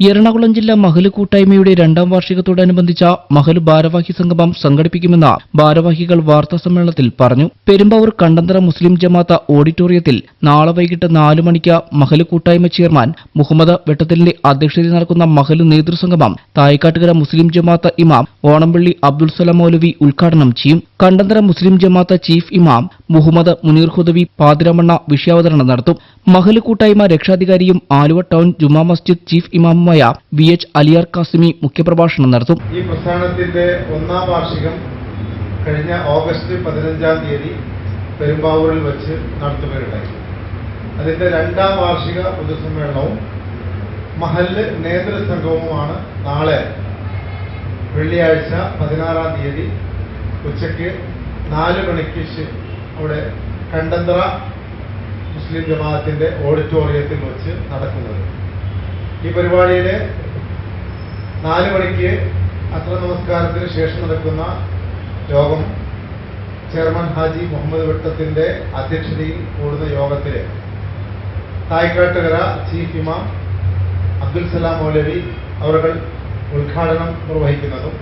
എറണാകുളം ജില്ലാ മഹൽ കൂട്ടായ്മയുടെ രണ്ടാം വാർഷികത്തോടനുബന്ധിച്ച മഹൽ ഭാരവാഹി സംഗമം സംഘടിപ്പിക്കുമെന്ന് ഭാരവാഹികൾ വാർത്താ സമ്മേളനത്തിൽ പറഞ്ഞു. പെരുമ്പാവൂർ കണ്ടന്തറ മുസ്ലിം ജമാഅത്ത് ഓഡിറ്റോറിയത്തിൽ നാളെ വൈകിട്ട് നാലു മണിക്ക് മഹൽ കൂട്ടായ്മ ചെയർമാൻ മുഹമ്മദ് വെട്ടത്തലിന്റെ അധ്യക്ഷതയിൽ നടക്കുന്ന മഹൽ നേതൃസംഗമം തായ്ക്കാട്ടുകര മുസ്ലിം ജമാഅത്ത് ഇമാം ഓണംപള്ളി അബ്ദുൽ സലാം മൗലവി ഉദ്ഘാടനം ചെയ്യും. കണ്ടന്തറ മുസ്ലിം ജമാഅത്ത് ചീഫ് ഇമാം മുഹമ്മദ് മുനീർ ഹുദവി പാതിരമണ്ണ വിഷയാവതരണം നടത്തും. മഹൽ കൂട്ടായ്മ രക്ഷാധികാരിയും ആലുവ ടൗൺ ജുമാ മസ്ജിദ് ചീഫ് ഇമാമുമായ വി എച്ച് അലിയാർ കാസിമി മുഖ്യപ്രഭാഷണം നടത്തും. ഈ പ്രസ്ഥാനത്തിന്റെ ഒന്നാം വാർഷികം കഴിഞ്ഞ ഓഗസ്റ്റ് പതിനഞ്ചാം തീയതി പെരുമ്പാവൂരിൽ വെച്ച് നടത്തുകയുണ്ടായി. അതിന്റെ രണ്ടാം വാർഷിക പൊതുസമ്മേളനവും മഹൽ നേതൃസംഘവുമാണ് നാളെ വെള്ളിയാഴ്ച പതിനാറാം തീയതി ഉച്ചയ്ക്ക് നാല് മണിക്ക് അവിടെ കണ്ടന്തറ മുസ്ലിം ജമാഅത്തിന്റെ ഓഡിറ്റോറിയത്തിൽ വെച്ച് നടക്കുന്നത്. ഈ പരിപാടിയിലെ നാല് മണിക്ക് അത്ര നമസ്കാരത്തിന് ശേഷം നടക്കുന്ന യോഗം ചെയർമാൻ ഹാജി മുഹമ്മദ് വെട്ടത്തിന്റെ അധ്യക്ഷതയിൽ കൂടുന്ന യോഗത്തിൽ തായ്ക്കാട്ടുകര ചീഫ് ഇമാം അബ്ദുൽ സലാം മൗലവി അവർ ഉദ്ഘാടനം നിർവഹിക്കുന്നതും.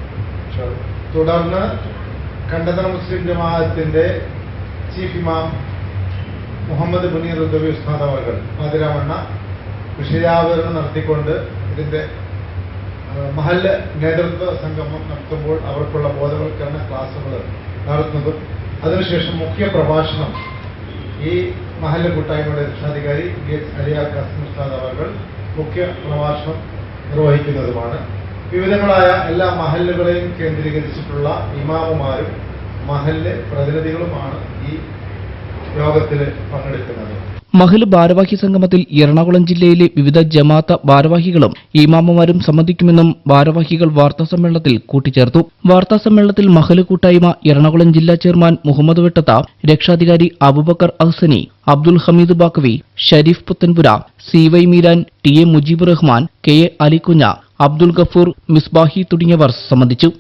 തുടർന്ന് കണ്ടതന മുസ്ലിം ജമാഅത്തിന്റെ ചീഫ് ഇമാം മുഹമ്മദ് മുനീർ ഉദ്ദവി ഉസ്താദ് അവർ മധുരമണ്ണ വിഷയാവതരണം നടത്തിക്കൊണ്ട് ഇതിന്റെ മഹല്ല നേതൃത്വ സംഗമം നടത്തുമ്പോൾ അവർക്കുള്ള ബോധവൽക്കരണ ക്ലാസുകൾ നടത്തുന്നതും അതിനുശേഷം മുഖ്യ പ്രഭാഷണം ഈ മഹല്ല കൂട്ടായ്മയുടെ രക്ഷാധികാരി വി എച്ച് കസ്മുസ്താദ് അവർ മുഖ്യ പ്രഭാഷണം നിർവഹിക്കുന്നതുമാണ്. വിവിധങ്ങളായ എല്ലാ മഹല്ലുകളെയും കേന്ദ്രീകരിച്ചിട്ടുള്ള ഇമാമുമാരും മഹല്ല് പ്രതിനിധികളുമാണ് ഈ യോഗത്തിൽ പങ്കെടുക്കുന്നത്. മഹൽ ഭാരവാഹി സംഗമത്തിൽ എറണാകുളം ജില്ലയിലെ വിവിധ ജമാഅത്ത ഭാരവാഹികളും ഇമാമമാരും സംബന്ധിക്കുമെന്നും ഭാരവാഹികൾ വാർത്താസമ്മേളനത്തിൽ കൂട്ടിച്ചേർത്തു. വാർത്താസമ്മേളനത്തിൽ മഹൽ കൂട്ടായ്മ എറണാകുളം ജില്ലാ ചെയർമാൻ മുഹമ്മദ് വെട്ടത്ത രക്ഷാധികാരി Abubakar Ahsani Abdul Hameed Baqavi Sharif Puthanpura C Y Meeran T A Mujeeb Rahman K A Alikunju Abdul Gafoor Misbahi തുടങ്ങിയവർ സംബന്ധിച്ചു.